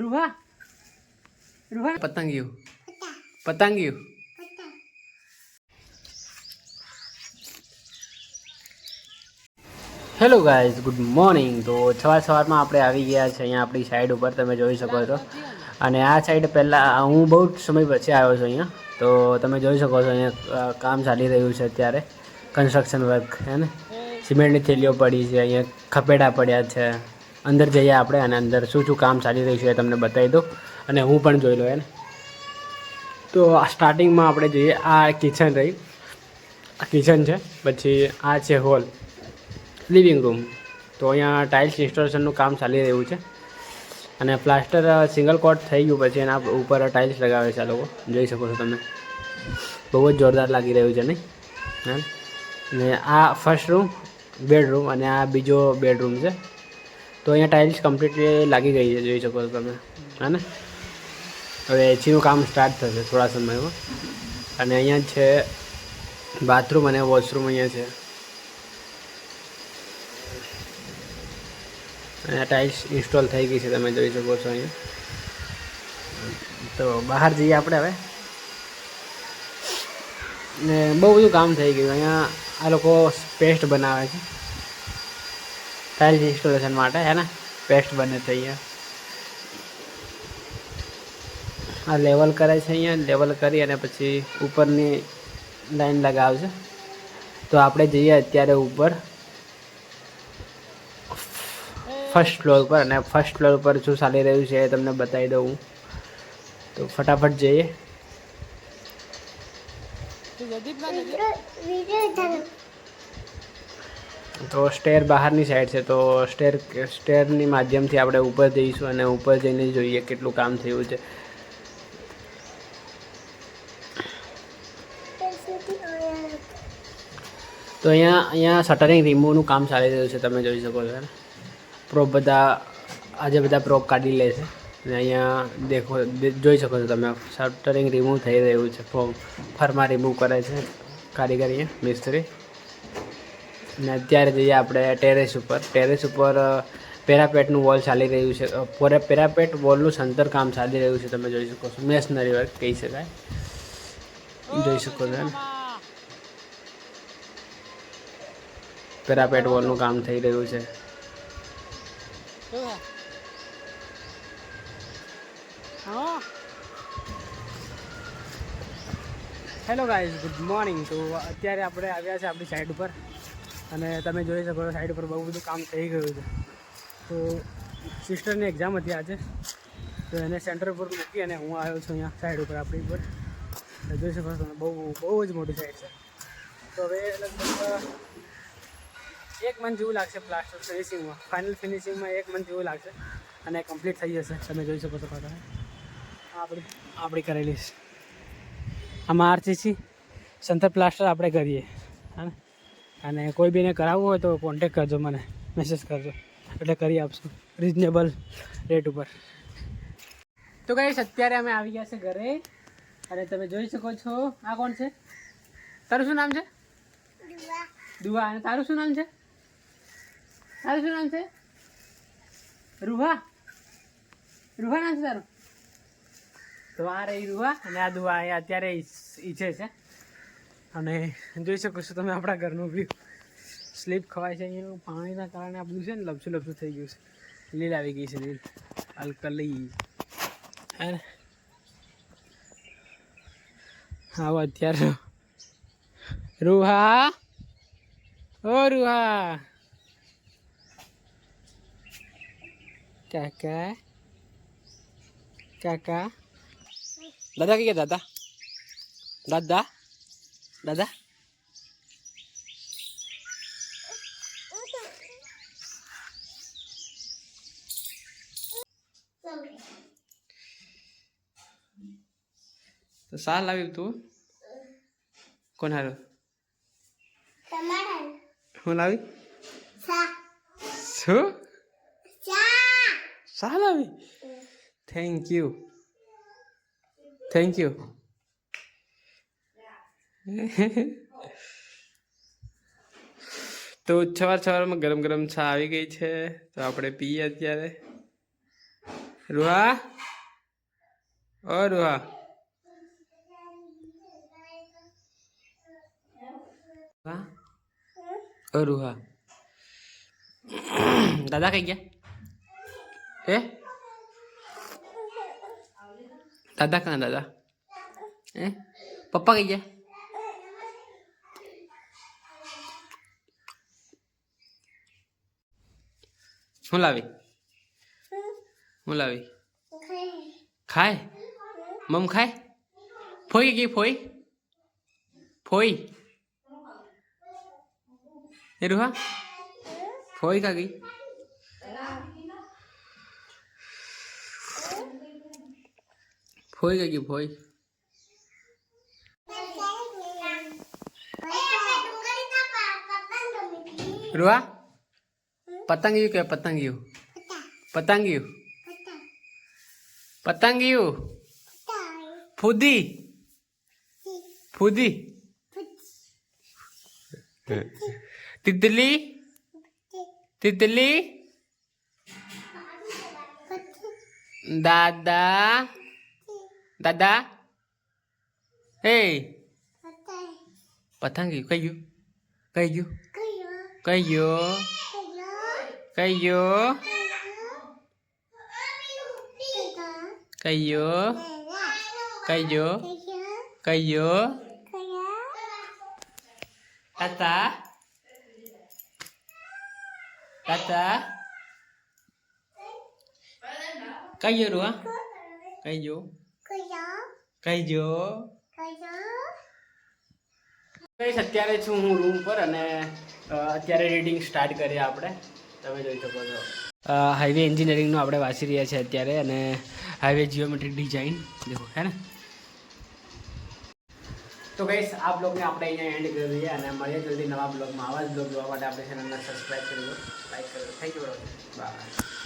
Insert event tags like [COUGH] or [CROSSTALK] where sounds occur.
રૂહા રૂહા પતંગિયું પતંગિયું hello guys good morning તો સવાર સવારમાં આપણે આવી ગયા છે અહીંયા આપણી સાઈડ ઉપર તમે જોઈ શકો છો. અને આ સાઈડ પહેલાં હું બહુ જ સમય પછી આવ્યો છું અહીંયા. તો તમે જોઈ શકો છો અહીંયા કામ ચાલી રહ્યું છે અત્યારે. કન્સ્ટ્રક્શન વર્ક હે ને? સિમેન્ટની થેલીઓ પડી છે અહીંયા ખપેડા પડ્યા છે. અંદર જઈએ આપણે અને અંદર શું શું કામ ચાલી રહ્યું છે એ તમને બતાવી દઉં. અને હું પણ જોઈ લઉં એને. તો સ્ટાર્ટિંગમાં આપણે જોઈએ, આ કિચન રહી. આ કિચન છે, પછી આ છે હોલ લિવિંગ રૂમ તો અહીંયા ટાઇલ્સ ઇન્સ્ટોલેશનનું કામ ચાલી રહ્યું છે. અને પ્લાસ્ટર સિંગલ કોટ થઈ ગયું, પછી એના ઉપર ટાઇલ્સ લગાવે છે આ લોકો. જોઈ શકો છો તમે. બહુ જ જોરદાર લાગી રહ્યું છે, નહીં? ને આ ફર્સ્ટ રૂમ બેડરૂમ અને આ બીજો બેડરૂમ છે. તો અહીંયા ટાઇલ્સ કમ્પ્લીટલી લાગી ગઈ છે, જોઈ શકો છો તમે. હા ને? હવે એસીનું કામ સ્ટાર્ટ થશે થોડા સમયમાં. અને અહીંયા છે બાથરૂમ અને વોશરૂમ અહીંયા છે. અને ટાઇલ્સ ઇન્સ્ટોલ થઈ ગઈ છે, તમે જોઈ શકો છો અહીંયા. તો બહાર જઈએ આપણે હવે. ને બહુ બધું કામ થઈ ગયું. અહીંયા આ લોકો પેસ્ટ બનાવે છે. ટાઇલ્સ ઇન્સ્ટોલેશન માટે હે ને? પેસ્ટ બને છે અહીંયા. આ લેવલ કરે છે અહીંયા લેવલ કરી અને પછી ઉપરની લાઈન લગાવશે તો આપણે જઈએ અત્યારે ઉપર. ફર્સ્ટ ફ્લોર પર અને ફર્સ્ટ ફ્લોર પર શું ચાલી રહ્યું છે એ તમને બતાવી દઉં. તો ફટાફટ જઈએ. તો સ્ટેર બહારની સાઈડ છે, તો સ્ટેર સ્ટેરની માધ્યમથી આપણે ઉપર જઈશું અને ઉપર જઈને જોઈએ કેટલું કામ થયું છે. તો અહીંયા અહીંયા શટરિંગ રિમૂવનું કામ ચાલી રહ્યું છે, તમે જોઈ શકો છો. પ્રોપ બધા, આજે બધા પ્રોપ કાઢી લે છે. અને અહીંયા દેખો જોઈ શકો છો તમે શટરિંગ રિમૂવ થઈ રહ્યું છે ફોર્મ રિમૂવ કરે છે, કારીગરીએ, મિસ્ત્રી. અને અત્યારે જઈએ આપણે ટેરેસ ઉપર. ટેરેસ ઉપર પેરાપેટનું વોલ ચાલી રહ્યું છે. પોરે- પેરાપેટ વોલનું સંતર કામ ચાલી રહ્યું છે, તમે જોઈ શકો છો. મેશનરી વર્ક કહી શકાય. જોઈ શકો છો પેરાપેટ વોલનું કામ થઈ રહ્યું છે. હેલો ગાઈઝ ગુડ મોર્નિંગ તો અત્યારે આપણે આવ્યા છે આપણી સાઈડ ઉપર. અને તમે જોઈ શકો છો સાઈડ ઉપર બહુ બધું કામ થઈ ગયું છે. તો સિસ્ટરની એક્ઝામ હતી આજે. તો એને સેન્ટર ઉપર મૂકી અને હું આવ્યો છું અહીંયા સાઈડ ઉપર આપણી ઉપર. જોઈ શકો છો તમે, બહુ બહુ જ મોટી સાઈડ છે. તો હવે લગભગ એક મંથ જેવું લાગશે પ્લાસ્ટર ફિનિશિંગમાં ફાઇનલ ફિનિશિંગમાં એક મંથ જેવું લાગશે અને કમ્પ્લીટ થઈ જશે. તમે જોઈ શકો છો પાછા. આપણી આપણી કરેલી છે. આમાં આરસીસી સંતર પ્લાસ્ટર આપણે કરીએ. હા? અને કોઈ બીને કરાવવું હોય તો કોન્ટેક કરજો મને. મેસેજ કરજો. એટલે કરી આપશું. રિઝનેબલ રેટ ઉપર. તો કહીશ અત્યારે અમે આવી ગયા છે ઘરે. અને તમે જોઈ શકો છો આ કોણ છે? તારું શું નામ છે? દુવા અને તારું શું નામ છે? તારું શું નામ છે? રૂહા. રૂહા નામ છે તારું? તો આ રહી રૂહા અને આ દુવા એ અત્યારે ઈચ્છે છે. અને જોઈ શકો છો તમે આપણા ઘરનું વ્યૂ સ્લીપ ખવાય છે અહીંયા. પાણીના કારણે આ બધું છે ને લપસું લપસું થઈ ગયું છે. લીલ આવી ગઈ છે લીલ. અલકલી. અને આવો અત્યારે. રૂહા. ઓ રૂહા. કાકા. કાકા. દાદા ગયા? દાદા. દાદા. દાદા તો સા લાવ્યું તું કોણ હારું હું લાવી શું સા લાવી થેન્ક યુ થેન્ક યુ [LAUGHS] તો સવાર સવારમાં ગરમ ગરમ ચા આવી ગઈ છે. તો આપણે પીએ અત્યારે. રૂહા? ઓ રૂહા. હા ઓ રૂહા. દાદા કઈ ગયા? એ દાદા કા દાદા? એ પપ્પા કઈ ગયા? શું લાવી? હું લાવી? ખાય? મમ ખાય? ફોઈ ગઈ ફોઈ? ફોઈ? એ રૂહા? ફોઈ કા ગઈ? ફોઈ કા ગઈ ફોઈ? રૂહા? પતંગિયું કે પતંગિયું પતંગિયું પતંગિયું ફૂદી ફૂદી તિતલી તિતલી દાદા દાદા એ પતંગિયું કઈ ગયું કઈ કઈ ગયો કઈ ગયો તાતા તાતા કઈ ગયો કઈ ગયો ગાઈસ, અત્યારે છું હું રૂમ પર અને અત્યારે રીડિંગ સ્ટાર્ટ કરીએ આપણે. તમે જોઈ શકો છો. હાઈવે એન્જિનિયરિંગનું આપણે વાંચી રહ્યા છીએ અત્યારે અને હાઈવે જીઓમેટ્રિક ડિઝાઇન દેખો, હે ને? તો ગઈશ આ બ્લોગને આપણે અહીંયા એન્ડ કરી દઈએ અને મળીએ જલ્દી નવા બ્લોગમાં. આવા જ બ્લોગ જોવા માટે આપણે ચેનલને સબસ્ક્રાઈબ કરી દો લાઈક કરી થેન્ક યુ બાય